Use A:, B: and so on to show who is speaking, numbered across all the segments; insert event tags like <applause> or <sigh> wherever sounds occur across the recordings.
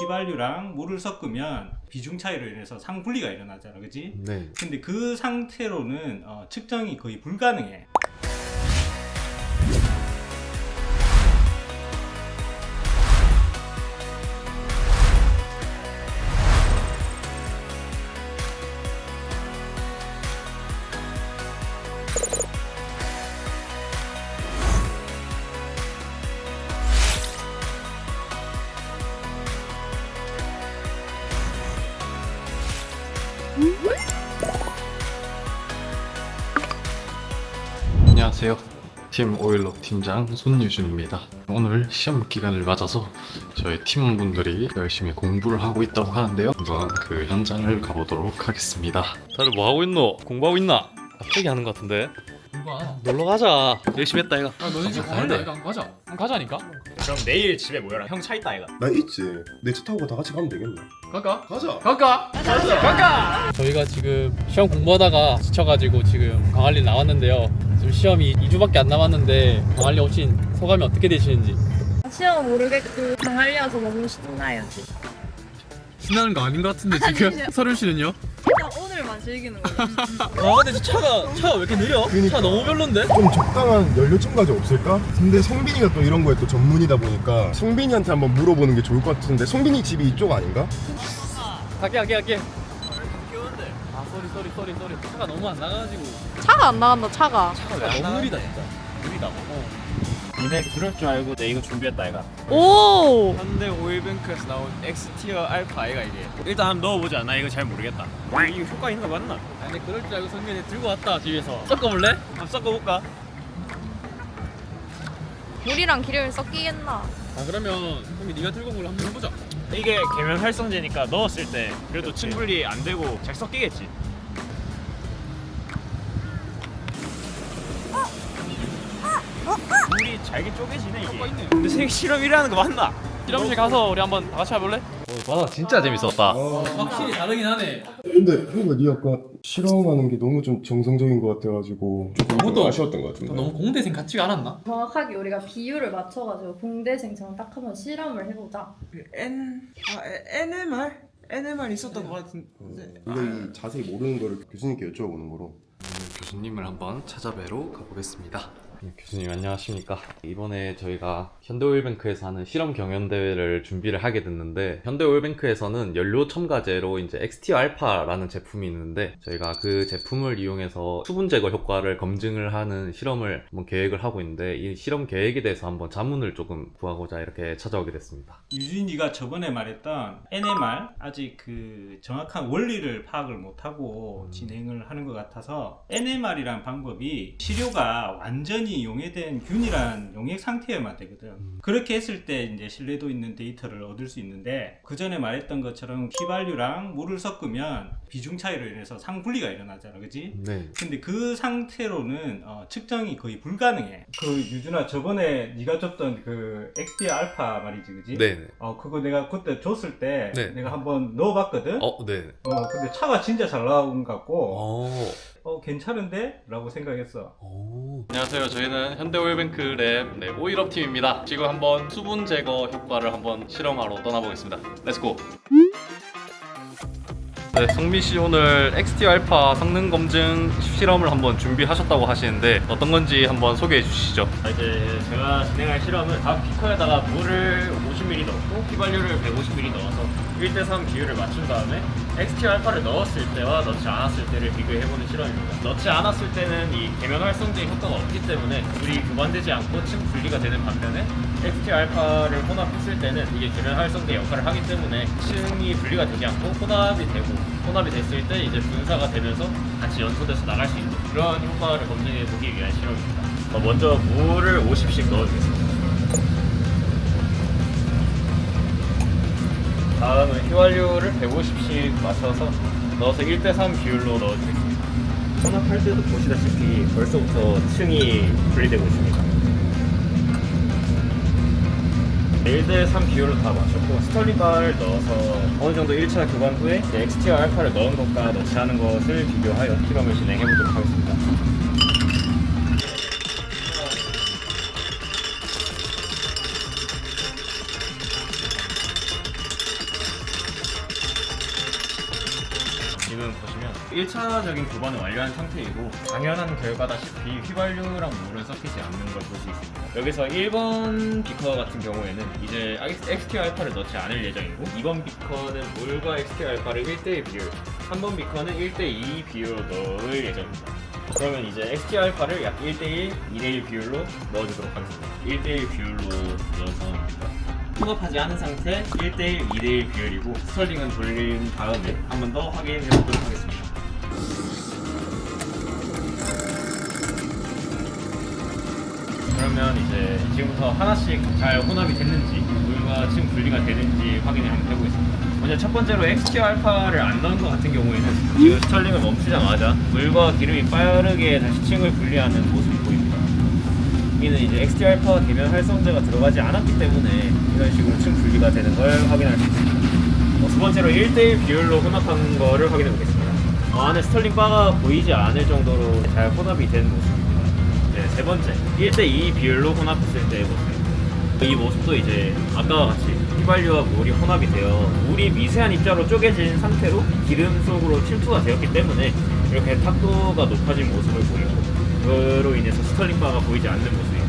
A: 휘발유랑 물을 섞으면 비중 차이로 인해서 상분리가 일어나잖아, 그지?
B: 네.
A: 근데 그 상태로는 어, 측정이 거의 불가능해.
B: 안녕하세요. 팀 오일록 팀장 손유준입니다. 오늘 시험 기간을 맞아서 저희 팀원분들이 열심히 공부를 하고 있다고 하는데요. 한번 그 현장을 가보도록 하겠습니다.
C: 다들 뭐 하고 있노? 공부하고 있나? 갑자기 하는 것 같은데.
D: 누가?
C: 놀러 가자. 열심히 했다 이가.
D: 아 너네 집 가는데 안 가자. 안 가자니까.
E: 그럼 내일 집에 모여라. 형 차 있다 이가.
F: 나 있지. 내 차 타고 다 같이 가면 되겠네.
D: 갈까?
F: 가자.
D: 갈까? 가자. 갈까? 저희가 지금 시험 공부하다가 지쳐가지고 지금 강할리 나왔는데요. 지금 시험이 2주밖에 안 남았는데 강할리 오신 소감이 어떻게 되시는지?
G: 시험 모르겠고 강하려서 너무 신나요.
D: 신나는 거 아닌 것 같은데 지금 <laughs> 서른 씨는요?
G: 오늘만 즐기는 거예요. <laughs>
C: 아 근데 차가 차가 왜 이렇게 느려? 차 너무 별론데?
F: 좀 적당한 연료 첨가제 없을까? 근데 성빈이가 또 이런 거에 또 전문이다 보니까 성빈이한테 한번 물어보는 게 좋을 것 같은데 성빈이 집이 이쪽 아닌가?
D: 갈게 갈게 갈게. 아 쏘리 쏘리 쏘리 쏘리 차가 너무 안 나가가지고
G: 차가 안 나간다 차가.
D: 차가 너무 느리다 진짜.
E: 느리다고. 니네 그럴 줄 알고 내 이거 준비했다 이가.
G: 오.
E: 현대 오일뱅크에서 나온 엑스티어 알파 이가 이게. 일단 한번 넣어보자. 나 이거 잘 모르겠다. 이거 효과 있는 거 맞나?
D: 아니 그럴 줄 알고 성민이 들고 왔다 집에서. 섞어볼래?
E: 한번 섞어볼까?
G: 물이랑 기름이 섞이겠나?
D: 아 그러면 성민 네가 들고 온 걸로 한번 해보자.
E: 이게 계면 활성제니까 넣었을 때 그래도 층분리 안 되고 잘 섞이겠지. 잘게 쪼개지네 이게. 근데 생 실험이라는 거 맞나?
D: 실험실 가서 우리 한번 다 같이 해볼래?
C: 와 진짜 재밌었다.
D: 확실히 다르긴 하네.
F: 근데 형가 네 아까 실험하는 게 너무 좀 정성적인 것 같아가지고 조금
D: 그것도
F: 아쉬웠던 것 같은데.
D: 너무 공대생 같지가 않았나?
G: 정확하게 우리가 비율을 맞춰가지고 공대생처럼 딱 한번 실험을 해보자.
H: N 아 에- NMR NMR 있었던 것 같은데
F: 근데 이 자세히 모르는 거를 교수님께 여쭤보는 거로.
B: 오늘 교수님을 한번 찾아뵈러 가보겠습니다. 네, 교수님 안녕하십니까? 이번에 저희가 현대오일뱅크에서 하는 실험 경연 대회를 준비를 하게 됐는데 현대오일뱅크에서는 연료 첨가제로 이제 XT 알파라는 제품이 있는데 저희가 그 제품을 이용해서 수분 제거 효과를 검증을 하는 실험을 한번 계획을 하고 있는데 이 실험 계획에 대해서 한번 자문을 조금 구하고자 이렇게 찾아오게 됐습니다.
A: 유진이가 저번에 말했던 NMR 아직 그 정확한 원리를 파악을 못하고 진행을 하는 것 같아서 NMR이란 방법이 시료가 완전히 용해된 균일한 용액 상태여만 되거든. 그렇게 했을 때 이제 신뢰도 있는 데이터를 얻을 수 있는데 그 전에 말했던 것처럼 휘발유랑 물을 섞으면 비중 차이로 인해서 상분리가 일어나잖아, 그지?
B: 네.
A: 근데 그 상태로는 어, 측정이 거의 불가능해. 그 유준아 저번에 네가 줬던 그 XD 알파 말이지, 그지?
B: 네네.
A: 어 그거 내가 그때 줬을 때
B: 네.
A: 내가 한번 넣어봤거든. 어.
B: 어, 네.
A: 근데 차가 진짜 잘 나온 것 같고
B: 어.
A: 어 괜찮은데? 라고 생각했어.
B: 오.
C: 안녕하세요. 저희는 현대오일뱅크 랩 네, 오일업 팀입니다. 지금 한번 수분 제거 효과를 한번 실험하러 떠나보겠습니다. 렛츠고. 네, 성민 씨 오늘 XT 알파 성능 검증 실험을 한번 준비하셨다고 하시는데 어떤 건지 한번 소개해 주시죠.
E: 이제 제가 진행할 실험은 각 비커에다가 물을 50ml 넣고 휘발유를 150ml 넣어서 1대3 비율을 맞춘 다음에 XT 알파를 넣었을 때와 넣지 않았을 때를 비교해보는 실험입니다. 넣지 않았을 때는 이 계면 활성제 효과가 없기 때문에 물이 교반되지 않고 층 분리가 되는 반면에 XT 알파를 혼합했을 때는 이게 계면 활성제 역할을 하기 때문에 층이 분리가 되지 않고 혼합이 되고 혼합이 됐을 때 이제 분사가 되면서 같이 연소돼서 나갈 수 있는 그런 효과를 검증해 보기 위한 실험입니다. 어, 먼저 물을 50씩 넣어주겠습니다. 다음은 휘발유를 150씩 맞춰서 넣어서 1대3 비율로 넣어주겠습니다. 혼합할 때도 보시다시피 벌써부터 층이 분리되고 있습니다. 1대3 비율로 다 맞췄고 스털링바를 넣어서 어느 정도 1차 교관 후에 XTR 알파를 넣은 것과 넣지 않은 것을 비교하여 실험을 진행해 보도록 하겠습니다. 1차적인 교반을 완료한 상태이고 당연한 결과다시피 휘발유랑 물은 섞이지 않는 걸 볼 수 있습니다. 여기서 1번 비커 같은 경우에는 이제 XT 알파를 넣지 않을 예정이고 2번 비커는 물과 XT 알파를 1대1 비율 3번 비커는 1대2 비율로 넣을 예정입니다. 그러면 이제 XT 알파를 약 1대1, 2대1 비율로 넣어주도록 하겠습니다. 1대1 비율로 넣어서 통합하지 않은 상태 1대1, 2대1 비율이고 스털링은 돌린 다음에 한 번 더 확인해 보도록 하겠습니다. 그러면 이제 지금부터 하나씩 잘 혼합이 됐는지 물과 층 분리가 되는지 확인을 한번 해보겠습니다. 먼저 첫 번째로 XT 알파를 안 넣은 것 같은 경우에는 지금 스털링을 멈추자마자 물과 기름이 빠르게 다시 층을 분리하는 모습이 보입니다. 여기는 이제 XT 알파 대면 활성제가 들어가지 않았기 때문에 이런 식으로 층 분리가 되는 걸 확인할 수 있습니다. 어, 두 번째로 1대1 비율로 혼합한 거를 확인해 보겠습니다. 어, 안에 스털링 바가 보이지 않을 정도로 잘 혼합이 된 모습 입니다. 네, 세 번째 1대2 비율로 혼합했을 때의 모습. 이 모습도 이제 아까와 같이 휘발유와 물이 혼합이 되어 물이 미세한 입자로 쪼개진 상태로 기름 속으로 침투가 되었기 때문에 이렇게 탁도가 높아진 모습을 보이고 그로 인해서 스털링 바가 보이지 않는 모습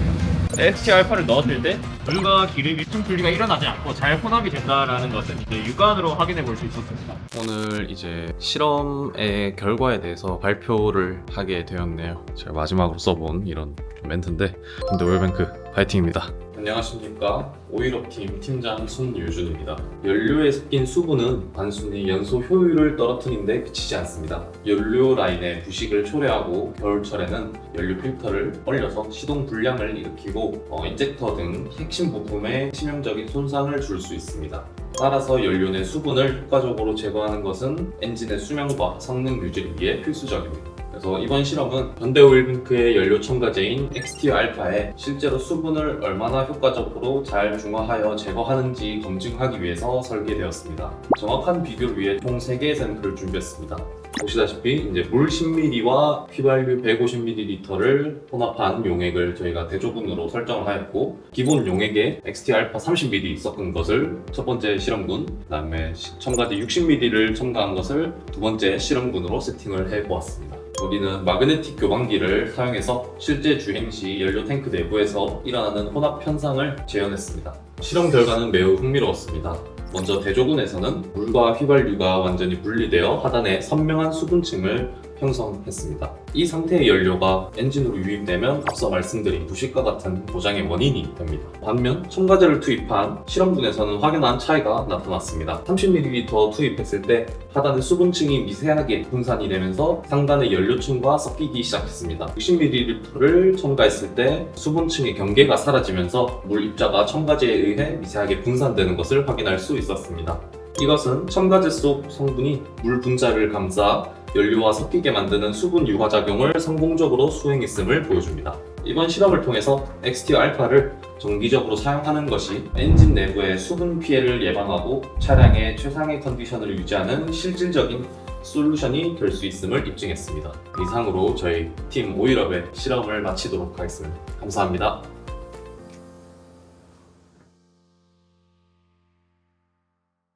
E: 입니다. XT 알파를 넣었을 때 물과 기름이 층 분리가 일어나지 않고 잘 혼합이 된다라는 것은 이제 육안으로 확인해 볼 수 있었습니다.
B: 오늘 이제 실험의 결과에 대해서 발표를 하게 되었네요. 제가 마지막으로 써본 이런 멘트인데 근데 월뱅크 파이팅입니다. 안녕하십니까 오일업팀 팀장 손유준입니다. 연료에 섞인 수분은 단순히 연소 효율을 떨어뜨리는데 그치지 않습니다. 연료 라인의 부식을 초래하고 겨울철에는 연료 필터를 얼려서 시동 불량을 일으키고 어, 인젝터 등 핵심 부품에 치명적인 손상을 줄 수 있습니다. 따라서 연료 내 수분을 효과적으로 제거하는 것은 엔진의 수명과 성능 유지를 위해 필수적입니다. 그래서 이번 실험은 현대오일뱅크의 연료 첨가제인 XT 알파에 실제로 수분을 얼마나 효과적으로 잘 중화하여 제거하는지 검증하기 위해서 설계되었습니다. 정확한 비교를 위해 총 3개의 샘플을 준비했습니다. 보시다시피 이제 물 10ml와 휘발유 150ml를 혼합한 용액을 저희가 대조군으로 설정을 하였고 기본 용액에 XT 알파 30ml 섞은 것을 첫 번째 실험군, 그다음에 시- 첨가제 60ml를 첨가한 것을 두 번째 실험군으로 세팅을 해 보았습니다. 우리는 마그네틱 교반기를 사용해서 실제 주행 시 연료 탱크 내부에서 일어나는 혼합 현상을 재현했습니다. 실험 결과는 매우 흥미로웠습니다. 먼저 대조군에서는 물과 휘발유가 완전히 분리되어 하단에 선명한 수분층을 형성했습니다. 이 상태의 연료가 엔진으로 유입되면 앞서 말씀드린 부식과 같은 고장의 원인이 됩니다. 반면 첨가제를 투입한 실험군에서는 확연한 차이가 나타났습니다. 30ml 투입했을 때 하단의 수분층이 미세하게 분산이 되면서 상단의 연료층과 섞이기 시작했습니다. 60ml를 첨가했을 때 수분층의 경계가 사라지면서 물 입자가 첨가제에 의해 미세하게 분산되는 것을 확인할 수 있었습니다. 이것은 첨가제 속 성분이 물 분자를 감싸 연료와 섞이게 만드는 수분 유화 작용을 성공적으로 수행했음을 보여줍니다. 이번 실험을 통해서 XT 알파를 정기적으로 사용하는 것이 엔진 내부의 수분 피해를 예방하고 차량의 최상의 컨디션을 유지하는 실질적인 솔루션이 될 수 있음을 입증했습니다. 이상으로 저희 팀 오일업의 실험을 마치도록 하겠습니다. 감사합니다.